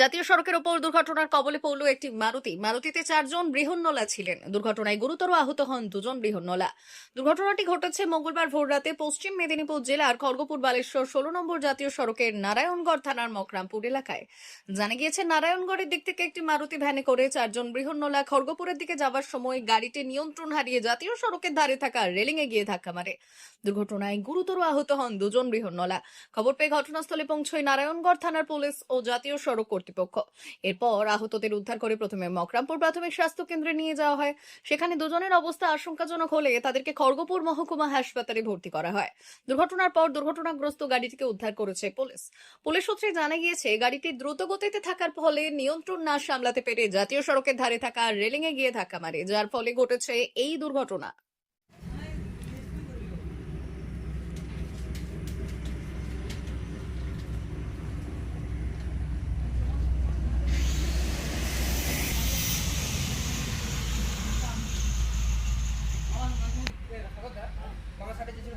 জাতীয় সড়কের ওপর দুর্ঘটনার কবলে পড়ল একটি মারুতি। মারুতিতে চারজন বৃহন্নলা ছিলেন। দুর্ঘটনায় গুরুতর আহত হন দুজন বৃহন্নলা। দুর্ঘটনাটি ঘটেছে মঙ্গলবার ভোররাতে পশ্চিম মেদিনীপুর জেলার খড়গপুর বালেশ্বর ষোলো নম্বর জাতীয় সড়কের নারায়ণগড় থানার মকরামপুর এলাকায়। জানা গিয়েছে, নারায়ণগড়ের দিক থেকে একটি মারুতি ভ্যানে করে চারজন বৃহন্নলা খড়গপুরের দিকে যাওয়ার সময় গাড়িটি নিয়ন্ত্রণ হারিয়ে জাতীয় সড়কের ধারে থাকা রেলিংয়ে গিয়ে ধাক্কা মারে। দুর্ঘটনায় গুরুতর আহত হন দুজন বৃহন্নলা। খবর পেয়ে ঘটনাস্থলে পৌঁছয় নারায়ণগড় থানার পুলিশ ও জাতীয় সড়ক কর্তৃপক্ষ। এরপর আহতদের উদ্ধার করে প্রথমে মকরামপুর প্রাথমিক স্বাস্থ্য কেন্দ্রে নিয়ে যাওয়া হয়। সেখানে দুজনের অবস্থা আশঙ্কাজনক হলে তাদেরকে খড়গপুর মহকুমা হাসপাতালে ভর্তি করা হয়। দুর্ঘটনার পর দুর্ঘটনাগ্রস্ত গাড়িটিকে উদ্ধার করেছে পুলিশ। পুলিশ সূত্রে জানা গিয়েছে, গাড়িটি দ্রুত গতিতে থাকার ফলে নিয়ন্ত্রণ না সামলাতে পেরে জাতীয় সড়কের ধারে থাকা রেলিংয়ে গিয়ে ধাক্কা মারে, যার ফলে ঘটেছে এই দুর্ঘটনা। cabeça de um